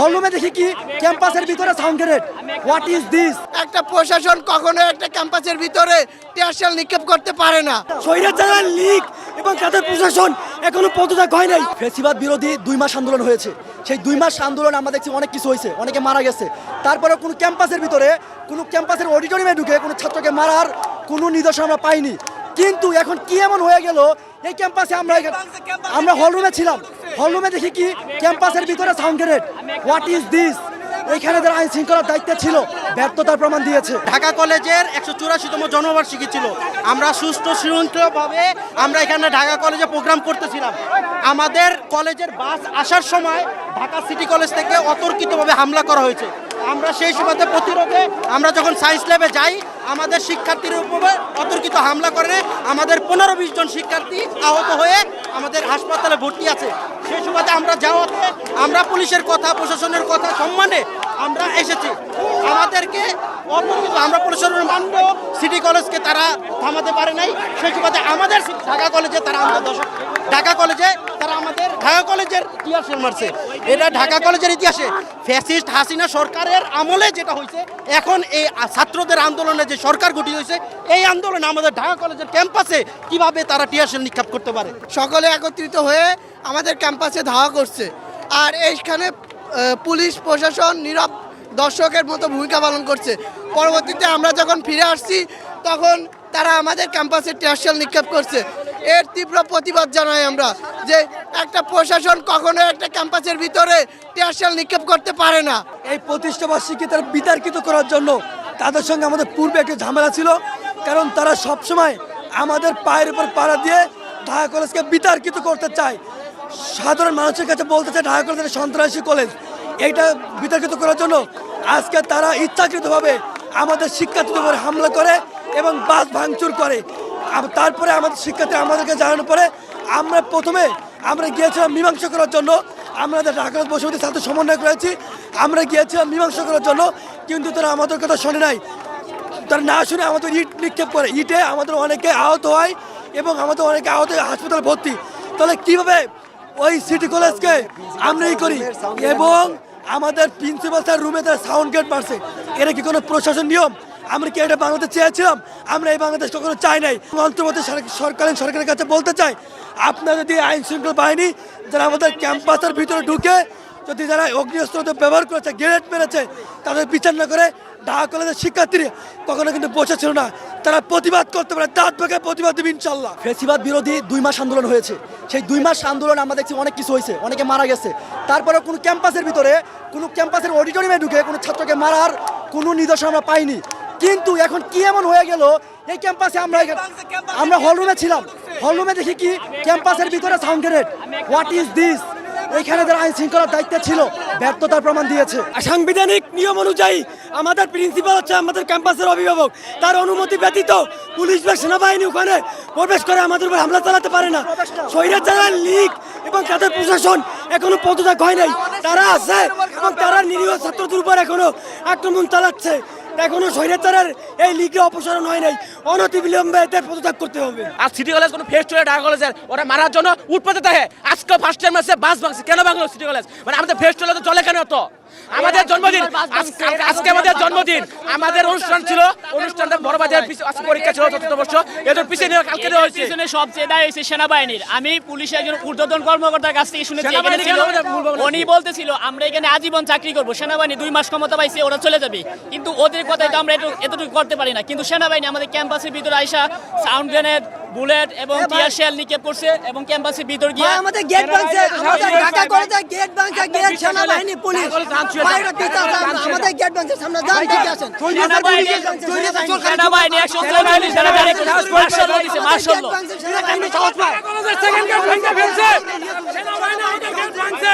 হলরুমে দেখি কি ক্যাম্পাসের ভিতরে sound grenade what is this একটা প্রশাসন কখনো একটা ক্যাম্পাসের ভিতরে টিয়ারশেল নিক্ষেপ করতে পারে না। স্বৈরাচার লীগ এবং তাদের প্রশাসন এখনও পদত্যাগ হয় নাই। ফেসিবাদ বিরোধী দুই মাস আন্দোলন হয়েছে। সেই দুই মাস আন্দোলন আমরা দেখছি অনেক কিছু হয়েছে অনেকে মারা গেছে। তারপরে কোনো ক্যাম্পাসের ভিতরে কোনো ক্যাম্পাসের অডিটোরিয়ামে ঢুকে কোনো ছাত্রকে মারার কোনো নিদর্শন আমরা পাইনি। কিন্তু এখন কি এমন হয়ে গেল এই ক্যাম্পাসে আমরা আমরা হলরুমে ছিলাম। হলরুমে দেখি কি ক্যাম্পাসের ভিতরে sound grenade what is this এইখানে যারা আইন শৃঙ্খলার দায়িত্বে ছিল, ব্যর্থতার প্রমাণ দিয়েছে। ঢাকা কলেজের একশো চুরাশিতম জন্মবার্ষিকী ছিল। আমরা সুষ্ঠু শৃঙ্খলভাবে আমরা এখানে ঢাকা কলেজে প্রোগ্রাম করতেছিলাম। আমাদের কলেজের বাস আসার সময় ঢাকা সিটি কলেজ থেকে অতর্কিতভাবে হামলা করা হয়েছে। আমরা সেই সুবাদে প্রতিরোধে আমরা যখন সায়েন্স ল্যাবে যাই, আমাদের শিক্ষার্থীর উপরে অতর্কিত হামলা করে। আমাদের পনেরো বিশ জন শিক্ষার্থী আহত হয়ে আমাদের হাসপাতালে ভর্তি আছে। সেই সুবাদে আমরা যাওয়াতে আমরা পুলিশের কথা, প্রশাসনের কথা সম্মানে আমরা এসেছি। আমাদেরকে অপরিচিত আমরা প্রশাসনের মানব, সিটি কলেজকে তারা থামাতে পারে নাই। সেই সুবাদে আমাদের ঢাকা কলেজে তারা দশক ঢাকা কলেজে আমাদের ঢাকা কলেজের ইতিহাসে মারছে। এটা ঢাকা কলেজের ইতিহাসে। ফ্যাসিস্ট হাসিনা সরকারের আমলে যেটা হয়েছে, এখন এই ছাত্রদের আন্দোলনে যে সরকার গঠিত হয়েছে, এই আন্দোলনে আমাদের ঢাকা কলেজের ক্যাম্পাসে কীভাবে তারা টিয়ারশেল নিক্ষেপ করতে পারে? সকলে একত্রিত হয়ে আমাদের ক্যাম্পাসে ধাওয়া করছে। আর এইখানে পুলিশ, প্রশাসন, নীরব দর্শকের মতো ভূমিকা পালন করছে। পরবর্তীতে আমরা যখন ফিরে আসছি তখন তারা আমাদের ক্যাম্পাসে টিয়ারশেল নিক্ষেপ করছে। এর তীব্র প্রতিবাদ জানাই আমরা যে একটা প্রশাসন কখনো একটা ক্যাম্পাসের ভিতরে টিয়ারশেল নিক্ষেপ করতে পারে না। এই প্রতিষ্ঠা বার্ষিকী তারা বিতার্কিত করার জন্য তাদের সঙ্গে আমাদের পূর্বে একটা ঝামেলা ছিল, কারণ তারা সবসময় আমাদের পায়ের উপর পাড়া দিয়ে ঢাকা কলেজকে বিতর্কিত করতে চায়। সাধারণ মানুষের কাছে বলতে চায় ঢাকা কলেজ সন্ত্রাসী কলেজ। এইটা বিতর্কিত করার জন্য আজকে তারা ইচ্ছাকৃতভাবে আমাদের শিক্ষার্থীদের উপরে হামলা করে এবং বাস ভাঙচুর করে। তারপরে আমাদের শিক্ষার্থী আমাদেরকে জানানোর পরে আমরা প্রথমে আমরা গিয়েছিলাম মীমাংসা করার জন্য। আমরা ঢাকা বসুমতির সাথে সমন্বয় করেছি। আমরা গিয়েছিলাম মীমাংসা করার জন্য, কিন্তু তারা আমাদের কথা শোনে নাই। তারা না শুনে আমাদের ইট নিক্ষেপ করে। ইটে আমাদের অনেকে আহত হয় এবং আমাদের অনেকে আহত হয়ে হাসপাতালে ভর্তি। তাহলে কীভাবে ওই সিটি কলেজকে আমরা ই করি? এবং আমাদের প্রিন্সিপাল স্যার রুমে তারা সাউন্ড গেট মারছে। এটা কি কোনো প্রশাসন নিয়ম? আমরা কি এটা বাংলাদেশ চেয়েছিলাম? আমরা এই বাংলাদেশ কখনো চাই নাই। অন্তর্বর্তী সর- সরকারের সরকারের কাছে বলতে চাই, আপনারা যদি আইন শৃঙ্খলা বাহিনী যারা আমাদের ক্যাম্পাসের ভিতরে ঢুকে, যদি যারা অগ্নিস্ত্র ব্যবহার করেছে, গ্রেনেড মেরেছে, তাদের বিচার না করে ঢাকা কলেজের শিক্ষার্থী কখনো কিন্তু বসেছিল না। তারা প্রতিবাদ করতে পারে, দাঁত ভেঙে প্রতিবাদ দেবে ইনশাল্লাহ ফেসিবাদ বিরোধী দুই মাস আন্দোলন হয়েছে। সেই দুই মাস আন্দোলন আমরা দেখছি অনেক কিছু হয়েছে, অনেকে মারা গেছে। তারপরে কোনো ক্যাম্পাসের ভিতরে, কোনো ক্যাম্পাসের অডিটোরিয়ামে ঢুকে কোনো ছাত্রকে মারার কোনো নিদর্শন আমরা পাইনি। কিন্তু এখন কি এমন হয়ে গেল? এই ক্যাম্পাসে আমরা আমরা হলরুমে ছিলাম। হলরুমে দেখি কি ক্যাম্পাসের ভিতরে sound grenade what is this এখানে যারা আইন শৃঙ্খলার দায়িত্বে ছিল ব্যর্থতার প্রমাণ দিয়েছে। সাংবিধানিক নিয়ম অনুযায়ী আমাদের প্রিন্সিপাল হচ্ছে আমাদের ক্যাম্পাসের অভিভাবক। তার অনুমতি ব্যতীত পুলিশ বা সেনাবাহিনী ওখানে প্রবেশ করে আমাদের উপর হামলা চালাতে পারে না। স্বৈরাচার লীগ এবং তাদের প্রশাসন এখনও পদত্যাগ হয় নাই। তারা আছে এবং তারা নিরীহ ছাত্রদের উপর এখনও আক্রমণ চালাচ্ছে। এখনও স্বৈরাচারের এই লিগে অপসারণ হয় নাই। অনতিবিলম্বে এদের পদত্যাগ করতে হবে। আর সিটি কলেজ কোনো ফেস্ট হয়ে ঢাকা কলেজের ওরা মারার জন্য উৎপাদিত থাকে আজকে ফার্স্ট টাইম আছে বাস ভাঙছে। কেন ভাঙলো সিটি কলেজ মানে আমাদের ফেস্ট হলে তো চলে কেন তো আমাদের জন্মদিন। আজকে আমাদের জন্মদিন। আমাদের অনুষ্ঠান ছিল অনুষ্ঠানটা বড় বাজার আজকে পরীক্ষা ছিল চতুর্থ বর্ষ। এদের পিছিয়ে নিয়ে কালকে দেওয়া হয়েছে। পিছনে সবচেয়ে দায় হয়েছে সেনাবাহিনীর। আমি পুলিশের একজন ঊর্ধ্বতন কর্মকর্তার কাছ থেকে শুনেছি উনি বলতেছিল আমরা এখানে আজীবন চাকরি করব সেনাবাহিনী দুই মাস ক্ষমতা পাইছে ওরা চলে যাবে। কিন্তু ওদের কথায় তো আমরা এতটুকু করতে পারি না। কিন্তু সেনাবাহিনী আমাদের ক্যাম্পাসের ভিতরে আইসা সাউন্ড গ্রেনেড বুলেট এবং টিয়ার শেল নিক্ষেপ করছে এবং ক্যাম্পাসের ভিতর গিয়ে আমাদের গেট ভাঙছে আমাদের ঢাকা কলেজে গেট সেনাবাহিনী পুলিশ। বাইরে দিতে আমাদের গেট ভাঙছে সামনে যান দেখে আসেন সেনাবাহিনী একশো চৌরাল্লিশ যারা ডাইরেক্ট মার্শাল দিছে মার্শাল সেনাবাহিনী সাহস পায়। সেকেন্ড গেট ভেঙে ফেলছে সেনাবাহিনী আমাদের গেট ভাঙছে